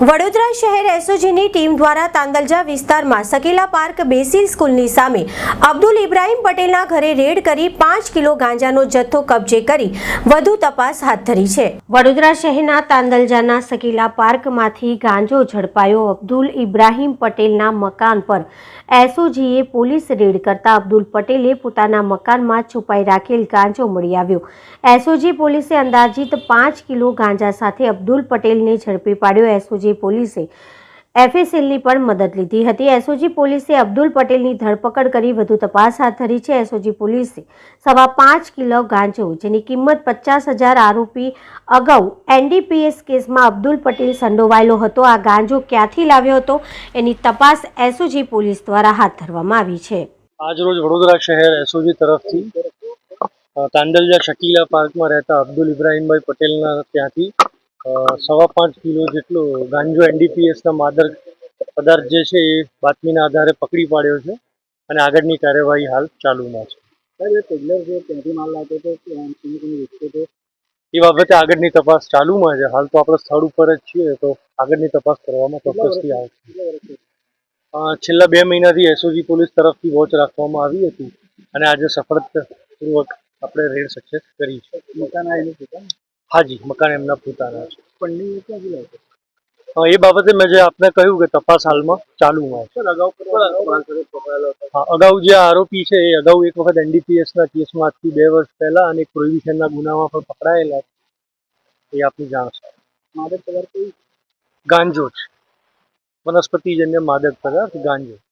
વડોદરા શહેર એસઓજીની ટીમ દ્વારા તાંદલજા વિસ્તારમાં સકીલા પાર્ક બેસિલ સ્કૂલની સામે અબ્દુલ ઇબ્રાહીમ પટેલના ઘરે રેડ કરી પાંચ કિલો ગાંજાનો જથ્થો કબજે કરી વધુ તપાસ હાથ ધરી છે. વડોદરા શહેરના તાંદલજાના સકીલા પાર્કમાંથી ગાંજો ઝડપાયો અબ્દુલ ઇબ્રાહીમ પટેલના મકાન પર. એસઓજીએ પોલીસ રેડ કરતા અબ્દુલ પટેલે પોતાના મકાનમાં છુપાઈ રાખેલ ગાંજો મળી આવ્યો. એસઓજી પોલીસે અંદાજિત પાંચ કિલો ગાંજા સાથે અબ્દુલ પટેલને ઝડપી પાડ્યો. એસઓજી પોલીસે એફએસએલની પણ મદદ લીધી હતી. એસઓજી પોલીસે અબ્દુલ પટેલની ધરપકડ કરી વધુ તપાસ હાથ ધરી છે. એસઓજી પોલીસે સવા પાંચ કિલો ગાંજો જેની કિંમત પચાસ હજાર આરોપી અગાઉ એનડીપીએસ કેસમાં અબ્દુલ પટેલ સંડોવાયેલો હતો. આ ગાંજો ક્યાંથી લાવ્યો હતો? એની તપાસ એસઓજી પોલીસ દ્વારા હાથ ધરવામાં આવી છે. આજરોજ વડોદરા શહેર એસઓજી તરફથી અ, તાંડલજા શકીલા પાર્કમાં રહેતા અબ્દુલ ઇબ્રાહીમભાઈ પટેલના ત્યાંથી સવા પાંચ કિલો જેટલો ગાંજો એનડીપીએસના માદક પદાર્થ જે છે એ બાતમીના આધારે પકડી પાડ્યો છે અને આગળની કાર્યવાહી હાલ ચાલુમાં છે. એ બાબતે આગળની તપાસ ચાલુમાં છે. હાલ તો આપણે સ્થળ ઉપર જ છીએ તો આગળની તપાસ કરવામાં ચોક્કસથી આવશે છેલ્લા બે મહિનાથી એસઓજી પોલીસ તરફથી વોચ રાખવામાં આવી હતી અને આજે સફળતાપૂર્વક આપણે રેડ સક્સેસ કરી છે. હાજી મકાન એમના પોતાના છે. અ, એ બાબતે મેં જે આપને કહ્યું કે તપાસ હાલમાં ચાલુમાં છે હા અગાઉ જે આરોપી છે એ અગાઉ એક વખત એનડીપીએસના કેસમાં આજથી બે વર્ષ પહેલા અને એક પ્રોહિબિશનના ગુનામાં પણ પકડાયેલા છે. એ આપની જાણ છે? ગાંજો છે. વનસ્પતિજન્ય માદક પદાર્થ ગાંજો.